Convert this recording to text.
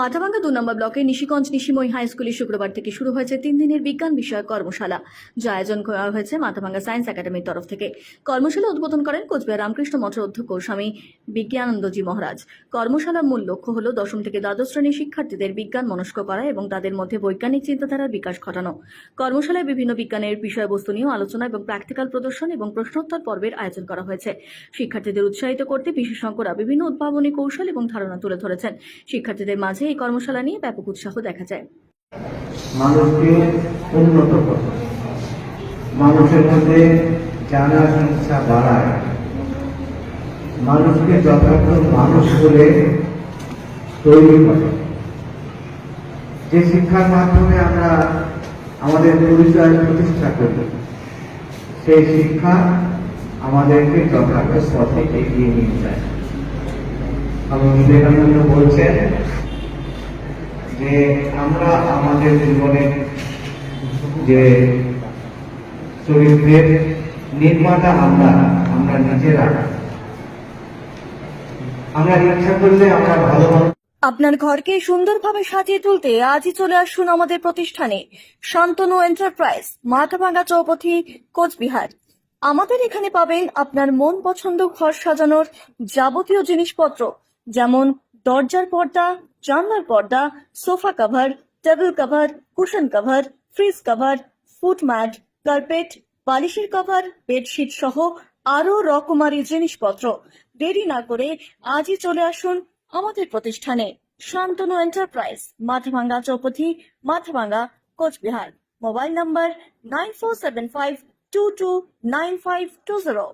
মাথাভাঙ্গা দু নম্বর ব্লকের নিশিগঞ্জ নিশিময় হাই স্কুলে শুক্রবার থেকে শুরু হয়েছে তিন দিনের বিজ্ঞান বিষয়ক কর্মশালা, যা আয়োজন করা হয়েছে মাথাভাঙ্গা সায়েন্স একাডেমির তরফ থেকে। কর্মশালা উদ্বোধন করেন কোচবিহার রামকৃষ্ণ মঠের অধ্যক্ষ স্বামী বিজ্ঞানন্দজি মহারাজ। কর্মশালার মূল লক্ষ্য হল দশম থেকে দ্বাদশ শ্রেণির শিক্ষার্থীদের বিজ্ঞান মনস্ক করা এবং তাদের মধ্যে বৈজ্ঞানিক চিন্তাধারার বিকাশ ঘটানো। কর্মশালায় বিভিন্ন বিজ্ঞানের বিষয়বস্তু নিয়েও আলোচনা এবং প্র্যাকটিক্যাল প্রদর্শন এবং প্রশ্নোত্তর পর্বের আয়োজন করা হয়েছে। শিক্ষার্থীদের উৎসাহিত করতে বিশেষজ্ঞরা বিভিন্ন উদ্ভাবনী কৌশল এবং ধারণা তুলে ধরেছেন। শিক্ষার্থীদের মাঝে এই কর্মশালা নিয়ে ব্যাপক উৎসাহ দেখা যায়। মানুষকে উন্নত মানুষের মধ্যে জানার ইচ্ছা বাড়ায়। মানুষকে যথার্থ মানুষ বলে তৈরি করে। যে শিক্ষার মাধ্যমে আমরা আমাদের পরিচয় প্রতিষ্ঠা করি, সেই শিক্ষা আমাদেরকে যথার্থ পথে এগিয়ে নিয়ে যায়। আমি বিবেকানন্দ বলছেন যে আমরা আমাদের জীবনের যে চরিত্রের নির্মাতা আমরা আমরা নিজেরা। আমরা ইচ্ছা করলে আমরা ভালো মানুষ। আপনার ঘরকে সুন্দরভাবে সাজিয়ে তুলতে আজই চলে আসুন আমাদের প্রতিষ্ঠানে, শান্তনু এন্টারপ্রাইজ মাথাভাঙ্গা চৌপথি, কোচবিহার। আমাদের এখানে পাবেন আপনার মন পছন্দ ঘর সাজানোর যাবতীয় জিনিসপত্র, যেমন দরজার পর্দা, জানলার পর্দা, sofa cover table cover cushion cover fridge cover foot mat carpet বালিশের কভার বেডশিট সহ আরও রকমারি জিনিসপত্র। দেরি না করে আজই চলে আসুন আমাদের প্রতিষ্ঠানে, Shantanu enterprise Mathabhanga চৌপথি Mathabhanga Coochbehar. Mobile number nine four seven five two two nine five two zero